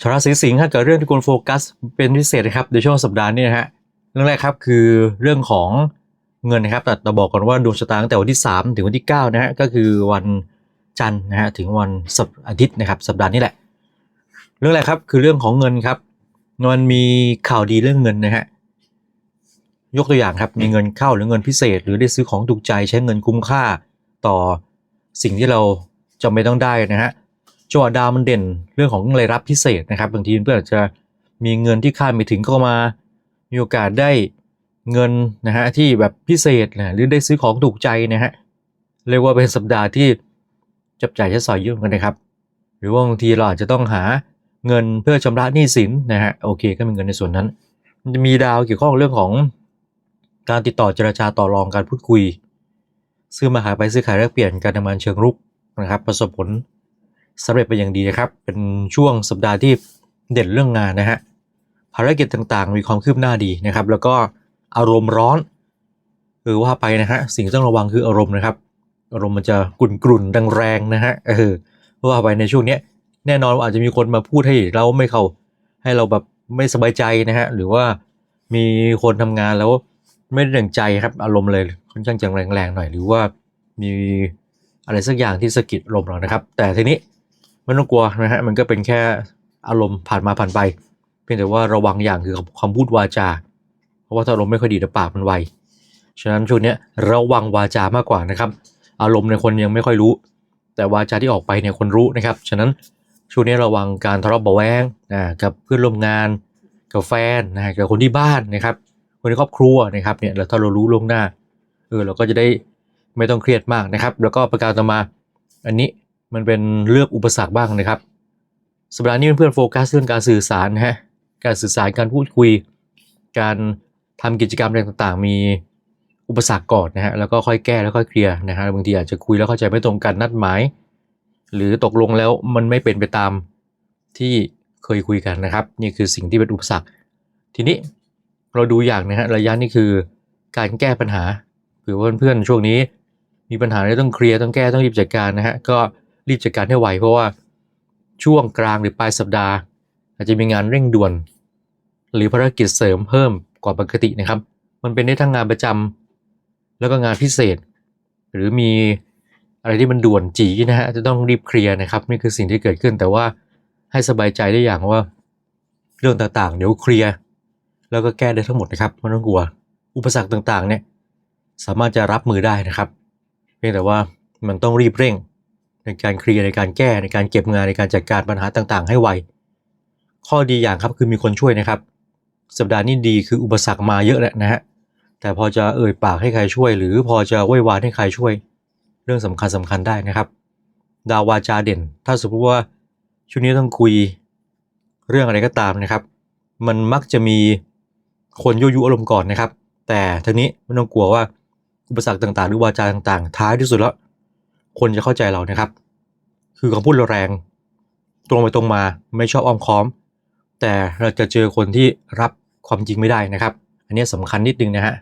ชาวราศีสิงห์ครับเกิดเรื่องที่ควรโฟกัสเป็นพิเศษนะครับในช่วงสัปดาห์นี้นะฮะเรื่องแรกครับคือเรื่องของเงินนะครับแต่เราบอกก่อนว่าดวงชะตาตั้งแต่วันที่ 3 ถึงวันที่9นะฮะก็คือวันจันทร์นะฮะถึงวันสัปอาทิตย์นะครับ สัปดาห์นี้แหละ เรื่องแรกครับคือเรื่องของเงินครับมันมีข่าวดีเรื่องเงินนะฮะยกตัวอย่างครับมีเงินเข้าหรือเงินพิเศษ หรือได้ซื้อของถูกใจใช้เงินคุ้มค่าต่อสิ่งที่เราจำไม่ต้องได้นะฮะ จังหวะดาวมันเด่นเรื่องของรายรับพิเศษนะครับบางทีเพื่อนอาจจะมีเงินที่คาดไม่ถึงก็มา มีโอกาสได้เงินนะฮะที่แบบพิเศษนะหรือได้ซื้อของถูกใจนะฮะเรียกว่าเป็นสัปดาห์ที่จับจ่ายใช้สอยเยอะเหมือนกันนะครับ หรือว่าบางทีเราอาจจะต้องหาเงินเพื่อชำระหนี้สินนะฮะโอเคก็มีเงินในส่วนนั้นมันจะมีดาวเกี่ยวข้องเรื่องของการติดต่อเจรจาต่อรองการพูดคุย ซื้อมาขาไปซื้อขายแลกเปลี่ยนการทำงานเชิงรุกนะครับ ประสบผล สำเร็จไปอย่างดีนะครับ เป็นช่วงสัปดาห์ที่เด่นเรื่องงานนะฮะภารกิจต่างๆ มีความคืบหน้าดีนะครับ แล้วก็อารมณ์ร้อนหรือว่าไปนะฮะสิ่งที่ต้องระวังคืออารมณ์นะครับ อารมณ์มันจะกลุ่นกลุ่นๆแรงๆนะฮะเออว่าไปในช่วงเนี้ยแน่นอนว่าอาจจะมีคนมาพูดให้เราไม่เข้าให้เราแบบไม่สบายใจนะฮะหรือว่ามีคนทำงานแล้วไม่ได้ดังใจครับ อารมณ์เลยค่อนข้างจะแรงๆหน่อย หรือว่ามีอะไรสักอย่างที่สะกิดอารมเรานะครับ แต่ทีนี้ ไม่ต้องกลัวนะฮะมันก็เป็นแค่อารมณ์ผ่านมาผ่านไป เพียงแต่ว่าระวังอย่างคือคำพูดวาจา เพราะว่าถ้าอารมณ์ไม่ค่อยดีเดี๋ยวปากมันไวฉะนั้นช่วงนี้ระวังวาจามากกว่านะครับ อารมณ์ในคนยังไม่ค่อยรู้ แต่วาจาที่ออกไปเนี่ยคนรู้นะครับ ฉะนั้นช่วงนี้ระวังการทะเลาะเบาแวงนะกับเพื่อนร่วมงาน กับแฟนนะฮะกับคนที่บ้านนะครับ คนในครอบครัวนะครับเนี่ยแล้วถ้าเรารู้ล่วงหน้าเออเราก็จะได้ไม่ต้องเครียดมากนะครับ แล้วก็ประการต่อมา อันนี้ มันเป็นเลือกอุปสรรคบ้างนะครับสัปดาห์นี้เพื่อนๆโฟกัสเรื่องการสื่อสารนะฮะการสื่อสารการพูดคุย การทำกิจกรรมอะไรต่างๆ มีอุปสรรคก่อนนะฮะแล้วก็ค่อยแก้แล้วค่อยเคลียร์นะฮะบางทีอาจจะคุยแล้วเข้าใจไม่ตรงกันนัดหมาย หรือตกลงแล้วมันไม่เป็นไปตามที่เคยคุยกันนะครับ นี่คือสิ่งที่เป็นอุปสรรค ทีนี้เราดูอย่างนะฮะระยะนี้คือการแก้ปัญหาหรือว่าเพื่อนๆช่วงนี้ มีปัญหาอะไรต้องเคลียร์ต้องแก้ต้องรีบจัดการนะฮะก็ รีบจัดการให้ไวเพราะว่าช่วงกลางหรือปลายสัปดาห์ อาจจะมีงานเร่งด่วน หรือภารกิจเสริมเพิ่มกว่าปกตินะครับ มันเป็นได้ทั้งงานประจำแล้วก็งานพิเศษ หรือมีอะไรที่มันด่วนจีนะฮะจะต้องรีบเคลียร์นะครับ นี่คือสิ่งที่เกิดขึ้นแต่ว่าให้สบายใจได้อย่างว่า เรื่องต่างๆ เดี๋ยวเคลียร์แล้วก็แก้ได้ทั้งหมดนะครับไม่ต้องกลัว อุปสรรคต่างๆเนี่ยสามารถจะรับมือได้นะครับ เพียงแต่ว่ามันต้องรีบเร่ง ในการเคลียร์ในการแก้ในการเก็บงานในการจัดการปัญหาต่างๆ ให้ไว ข้อดีอย่างครับคือมีคนช่วยนะครับ สัปดาห์นี้ดีคืออุปสรรคมาเยอะแหละนะฮะแต่พอจะเอ่ยปากให้ใครช่วย หรือพอจะไหว้วานให้ใครช่วย เรื่องสำคัญสำคัญได้นะครับ ดาววาจาเด่น ถ้าสมมติว่าช่วงนี้ต้องคุยเรื่องอะไรก็ตามนะครับ มันมักจะมีคนยั่วยุอารมณ์ก่อนนะครับ แต่ทีนี้ไม่ต้องกลัวว่าอุปสรรคต่างๆ หรือวาจาต่างๆ ท้ายที่สุดแล้ว คนจะเข้าใจเรานะครับ คือคำพูดเราแรง ตรงไปตรงมาไม่ชอบอ้อมค้อม แต่เราจะเจอคนที่รับความจริงไม่ได้นะครับ อันนี้สำคัญนิดนึงนะฮะ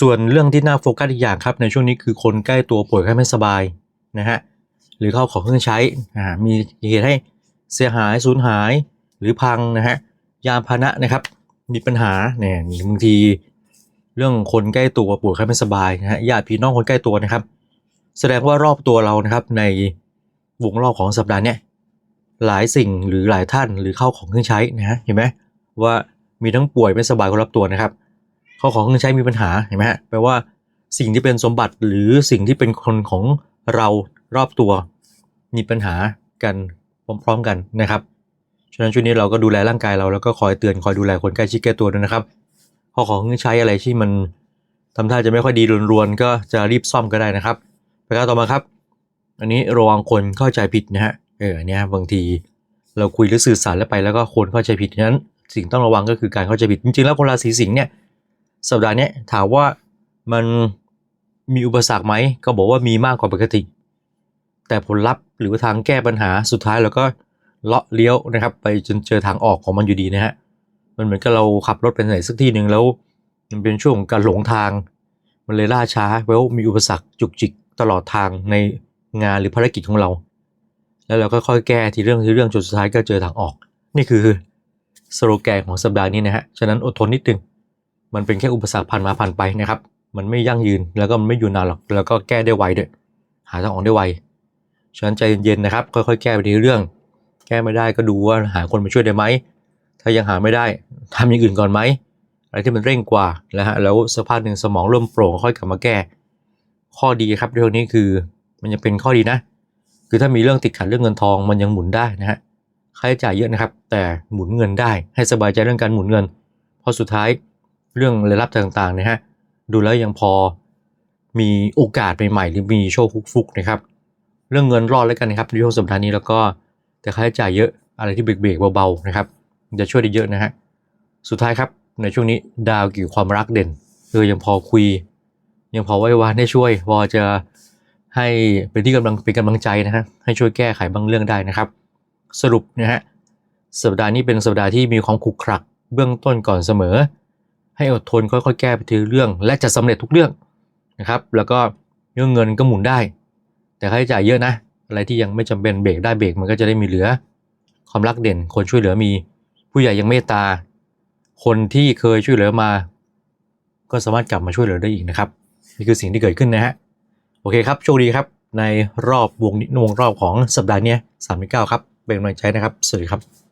ส่วนเรื่องที่น่าโฟกัสอีกอย่างครับ ในช่วงนี้คือคนใกล้ตัวป่วยไข้ไม่สบายนะฮะหรือเข้าของเครื่องใช้อ่ามีเหตุให้เสียหายสูญหายหรือพังนะฮะยานพาหนะนะครับ มีปัญหาเนี่ยบางทีเรื่องคนใกล้ตัวป่วยไข้ไม่สบายนะฮะญาติพี่น้องคนใกล้ตัวนะครับ แสดงว่ารอบตัวเรานะครับในวงรอบของสัปดาห์เนี้ยหลายสิ่งหรือหลายท่านหรือเข้าของเครื่องใช้นะฮะเห็นไหมว่ามีทั้งป่วยไม่สบายคนรอบตัวนะครับเข้าของเครื่องใช้มีปัญหาเห็นไหมฮะแปลว่าสิ่งที่เป็นสมบัติหรือสิ่งที่เป็นคนของเรารอบตัว มีปัญหากันพร้อมๆกันนะครับฉะนั้นช่วงนี้เราก็ดูแลร่างกายเราแล้วก็คอยเตือนคอยดูแลคนใกล้ชิดแก้ตัวด้วยนะครับพอของเครื่องใช้อะไรที่มันทำท่าจะไม่ค่อยดีรวนๆก็จะรีบซ่อมก็ได้นะครับ ประการต่อมาครับ อันนี้ระวังคนเข้าใจผิดนะฮะเออเนี่ยบางทีเราคุยหรือสื่อสารแล้วไปแล้วก็คนเข้าใจผิดนั้นสิ่งต้องระวังก็คือการเข้าใจผิด จริงๆแล้วคนราศีสิงห์เนี่ยสัปดาห์นี้ถามว่ามันมีอุปสรรคไหมก็บอกว่ามีมากกว่าปกติ แต่ผลลัพธ์หรือทางแก้ปัญหาสุดท้ายเราก็เลาะเลี้ยวนะครับ ไปจนเจอทางออกของมันอยู่ดีนะฮะมันเหมือนกับเราขับรถไปไหนสักที่หนึ่งแล้ว มันเป็นช่วงของการหลงทาง มันเลยล่าช้าแล้วมีอุปสรรคจุกจิก ตลอดทางในงานหรือภารกิจของเรา แล้วเราก็ค่อยแก้ทีเรื่องทีเรื่องจนสุดท้ายก็เจอทางออก นี่คือสโลแกนของสัปดาห์นี้นะฮะ ฉะนั้นอดทนนิดนึง มันเป็นแค่อุปสรรคผ่านมาผ่านไปนะครับ มันไม่ยั่งยืนแล้วก็มันไม่อยู่นานหรอก แล้วก็แก้ได้ไวด้วย หาทางออกได้ไว ฉะนั้นใจเย็นๆนะครับ ค่อยๆ แก้ไปทีเรื่อง แก้ไม่ได้ก็ดูว่าหาคนมาช่วยได้ไหม ถ้ายังหาไม่ได้ทำอย่างอื่นก่อนไหม อะไรที่มันเร่งกว่าแล้วฮะ แล้วสักพักหนึ่งสมองเริ่มโปร่งค่อยกลับมาแก้ ข้อดีครับเรื่องนี้คือมันยังเป็นข้อดีนะ คือถ้ามีเรื่องติดขัดเรื่องเงินทองมันยังหมุนได้นะฮะค่าใช้จ่ายเยอะนะครับ แต่หมุนเงินได้ให้สบายใจเรื่องการหมุนเงิน เพราะสุดท้ายเรื่องรายรับต่างๆนะฮะดูแล้วยังพอมีโอกาสใหม่ๆหรือมีโชคฟุกๆนะครับ เรื่องเงินรอดแล้วกันนะครับในช่วงสัปดาห์นี้แล้วก็แต่ค่าใช้จ่ายเยอะอะไรที่เบรกๆเบาๆนะครับ จะช่วยได้เยอะนะฮะสุดท้ายครับในช่วงนี้ดาวเกี่ยวกับความรักเด่นเออยังพอคุย ยังพอไว้วานได้ช่วย พอจะให้เป็นที่กำลังเป็นกำลังใจนะฮะให้ช่วยแก้ไขบางเรื่องได้นะครับ สรุปนะฮะสัปดาห์นี้เป็นสัปดาห์ที่มีความขรุกขรักเบื้องต้นก่อนเสมอ ให้อดทนค่อยๆแก้ไปทีเรื่อง และจะสำเร็จทุกเรื่องนะครับ แล้วก็เรื่องเงินก็หมุนได้ แต่ค่าใช้จ่ายเยอะนะ อะไรที่ยังไม่จำเป็นเบรกได้เบรกมันก็จะได้มีเหลือ ความรักเด่นคนช่วยเหลือมี ผู้ใหญ่ยังเมตตา คนที่เคยช่วยเหลือมา ก็สามารถกลับมาช่วยเหลือได้อีกนะครับ นี่คือสิ่งที่เกิดขึ้นนะฮะ โอเคครับ โชคดีครับในรอบวงนี้วงรอบของสัปดาห์นี้สามเก้าครับ เป็นกำลังใจนะครับ สวัสดีครับ